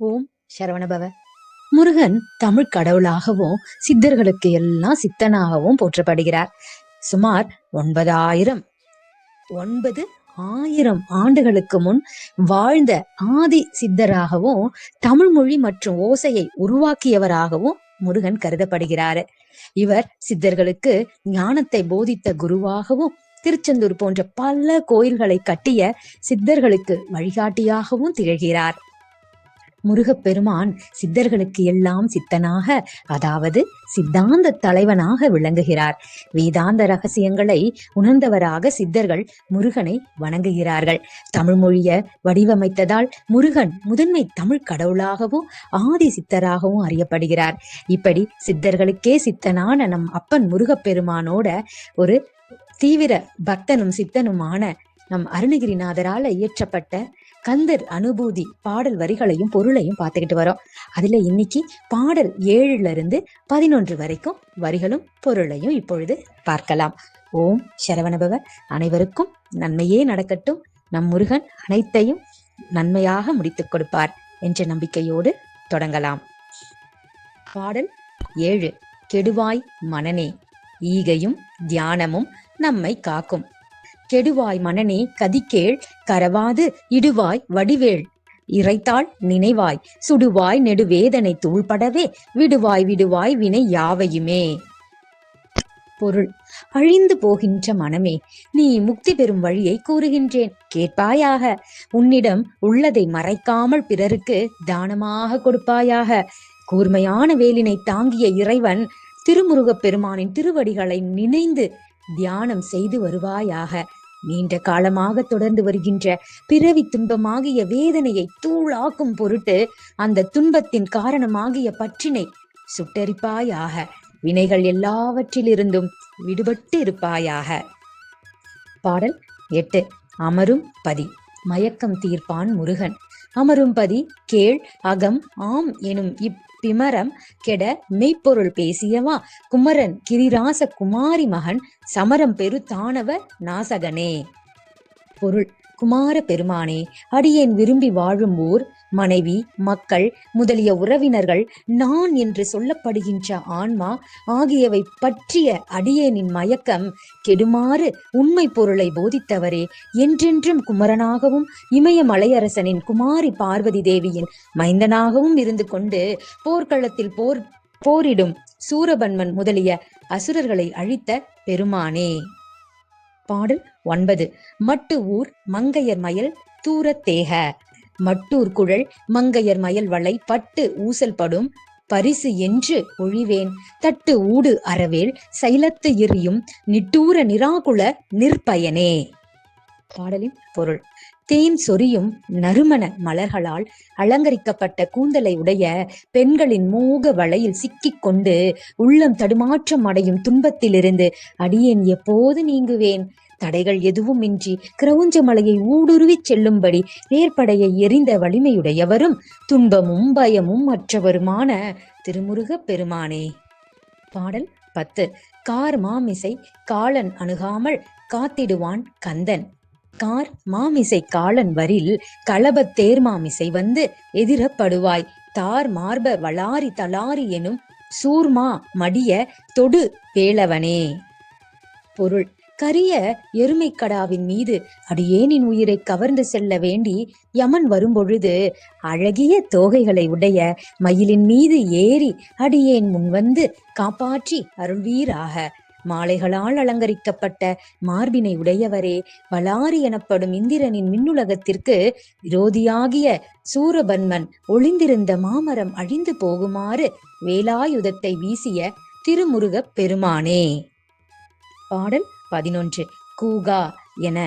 ஓம் சரவணபவ முருகன் தமிழ் கடவுளாகவும் சித்தர்களுக்கு எல்லாம் சித்தனாகவும் போற்றப்படுகிறார். சுமார் ஒன்பதாயிரம். ஒன்பது ஆயிரம் ஆண்டுகளுக்கு முன் வாழ்ந்த ஆதி சித்தராகவும் தமிழ் மொழி மற்றும் ஓசையை உருவாக்கியவராகவும் முருகன் கருதப்படுகிறார். இவர் சித்தர்களுக்கு ஞானத்தை போதித்த குருவாகவும் திருச்செந்தூர் போன்ற பல கோயில்களை கட்டிய சித்தர்களுக்கு வழிகாட்டியாகவும் திகழ்கிறார். முருகப்பெருமான் சித்தர்களுக்கு எல்லாம் சித்தனாக அதாவது சித்தாந்த தலைவனாக விளங்குகிறார். வேதாந்த ரகசியங்களை உணர்ந்தவராக சித்தர்கள் முருகனை வணங்குகிறார்கள். தமிழ் மொழிய வடிவமைத்ததால் முருகன் முதன்மை தமிழ் கடவுளாகவும் ஆதி சித்தராகவும் அறியப்படுகிறார். இப்படி சித்தர்களுக்கே சித்தனான நம் அப்பன் முருகப்பெருமானோட ஒரு தீவிர பக்தனும் சித்தனுமான நம் அருணகிரிநாதரால் இயற்றப்பட்ட கந்தர் அனுபூதி பாடல் வரிகளையும் பொருளையும் பார்த்துக்கிட்டு வரோம். அதுல இன்னைக்கு பாடல் ஏழுல இருந்து பதினொன்று வரைக்கும் வரிகளும் பொருளையும் இப்பொழுது பார்க்கலாம். ஓம் சரவணபவ. அனைவருக்கும் நன்மையே நடக்கட்டும். நம் முருகன் அனைத்தையும் நன்மையாக முடித்துக் கொடுப்பார் என்ற நம்பிக்கையோடு தொடங்கலாம். பாடல் ஏழு. கெடுவாய் மனநே. ஈகையும் தியானமும் நம்மை காக்கும். கெடுவாய் மனனே கதிக்கேள் கரவாது இடுவாய் வடிவேள். இறைத்தாள் நினைவாய் சுடுவாய் நெடுவேதனை தூள்படவே விடுவாய் விடுவாய் வினை யாவையுமே. பொருள். அழிந்து போகின்ற மனமே நீ முக்தி பெறும் வழியை கூறுகின்றேன். கேட்பாயாக. உன்னிடம் உள்ளதை மறைக்காமல் பிறருக்கு தானமாக கொடுப்பாயாக. கூர்மையான வேலினை தாங்கிய இறைவன் திருமுருகப் பெருமானின் திருவடிகளை நினைந்து தியானம் செய்து வருவாயாக. நீண்ட காலமாக தொடர்ந்து வருகின்ற பிறவி துன்பமாகிய வேதனையை தூளாக்கும் பொருட்டு அந்த துன்பத்தின் காரணமாகிய பற்றினை சுட்டரிப்பாயாக வினைகள் எல்லாவற்றிலிருந்தும் விடுபட்டு இருப்பாயாக பாடல் எட்டு அமரும் பதி. மயக்கம் தீர்ப்பான் முருகன். அமரும்பதி கேள் அகம் ஆம் எனும் இப்பிமரம் கெட மெய்ப்பொருள் பேசியவா? குமரன் கிரிராச குமாரி மகன் சமரம் பெரு தானவ நாசகனே. பொருள். குமார பெருமானே அடியேன் விரும்பி வாழும் ஊர் மனைவி மக்கள் முதலிய உறவினர்கள் நான் என்று சொல்லப்படுகின்ற ஆன்மா ஆகியவை பற்றிய அடியேனின் மயக்கம் கெடுமாறு உண்மை பொருளை போதித்தவரே என்றென்றும் குமரனாகவும் இமயமலையரசனின் குமாரி பார்வதி தேவியின் மைந்தனாகவும் இருந்து கொண்டு போர்க்களத்தில் போர் போரிடும் சூரபன்மன் முதலிய அசுரர்களை அழித்த பெருமானே. பாடல் ஒன்பது. மட்டு ஊர் மங்கையர் மயல் தூரத்தேக. மட்டூர் குழல் மங்கையர் மயல் வளை பட்டு ஊசல் படும் பரிசு என்று ஒழிவேன். தட்டு ஊடு அறவேல் சைலத்து எரியும் நிட்டூர நிராகுல நிற்பயனே. பாடலின் பொருள். தேன் சொரியும் நறுமண மலர்களால் அலங்கரிக்கப்பட்ட கூந்தலை உடைய பெண்களின் மோக வலையில் சிக்கிக் கொண்டு உள்ளம் தடுமாற்றம் அடையும் துன்பத்திலிருந்து அடியேன் எப்போது நீங்குவேன்? தடைகள் எதுவுமின்றி கிரவுஞ்ச மலையை ஊடுருவிச் செல்லும்படி வேர்படையை எரிந்த வலிமையுடையவரும் துன்பமும் பயமும் மற்றவருமான திருமுருகப் பெருமானே. பாடல் பத்து. கார் மாமிசை காலன் அணுகாமல் காத்திடுவான் கந்தன். கார் மாமிசை காலன் வரில் களபத் தேர்மாமிசை வந்து எதிரப்படுவாய். தார் மார்ப வளாரி தளாரி எனும் சூர்மா மடிய தொடு பேளவனே பொருள். கரிய எருமைக்கடாவின் மீது அடியேனின் உயிரை கவர்ந்து செல்ல வேண்டி யமன் வரும்பொழுது அழகிய தோகைகளை உடைய மயிலின் மீது ஏறி அடியேன் முன்வந்து காப்பாற்றி அருள்வீராக. மாலைகளால் அலங்கரிக்கப்பட்ட மார்பினை உடையவரே பலாரி எனப்படும் இந்திரனின் மின்னுலகத்திற்கு விரோதியாகிய சூரபன்மன் ஒளிந்திருந்த மாமரம் அழிந்து போகுமாறு வேலாயுதத்தை வீசிய திருமுருகப் பெருமானே. பாடல் பதினொன்று. கூகா என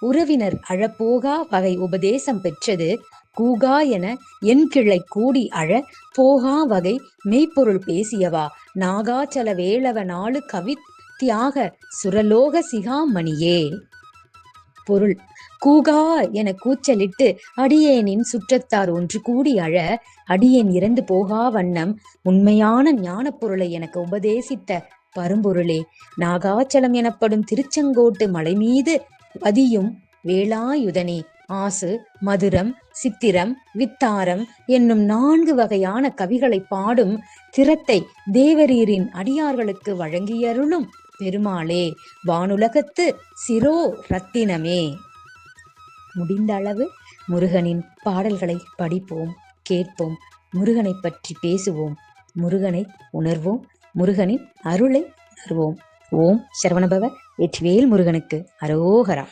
உறவினர் அழப்போகா வகை உபதேசம் பெற்றது. கூகா என என் கிளை கூடி அழ போகா வகை மெய்ப்பொருள் பேசியவா. நாகாச்சல வேளவ நாளு கவி தியாக சுரலோக சிகாமணியே. பொருள் கூகா என கூச்சலிட்டு அடியேனின் சுற்றத்தார் ஒன்று கூடி அழ அடியேன் இறந்து போகா வண்ணம் உண்மையான ஞானப் பொருளை எனக்கு உபதேசித்த பரும்பொருளே. நாகாச்சலம் எனப்படும் திருச்செங்கோட்டு மலை மீது பதியும் வேளாயுதனே. ஆசு மதுரம் சித்திரம் வித்தாரம் என்னும் நான்கு வகையான கவிகளை பாடும் திறத்தை தேவரீரின் அடியார்களுக்கு வழங்கியருளும் பெருமாளே வானுலகத்து சிரோ ரத்தினமே. முடிந்த அளவு முருகனின் பாடல்களை படிப்போம் கேட்போம் முருகனை பற்றி பேசுவோம். முருகனை உணர்வோம் முருகனின் அருளை உணர்வோம். ஓம் சரவணபவ எட்வேல் முருகனுக்கு அரோகரா.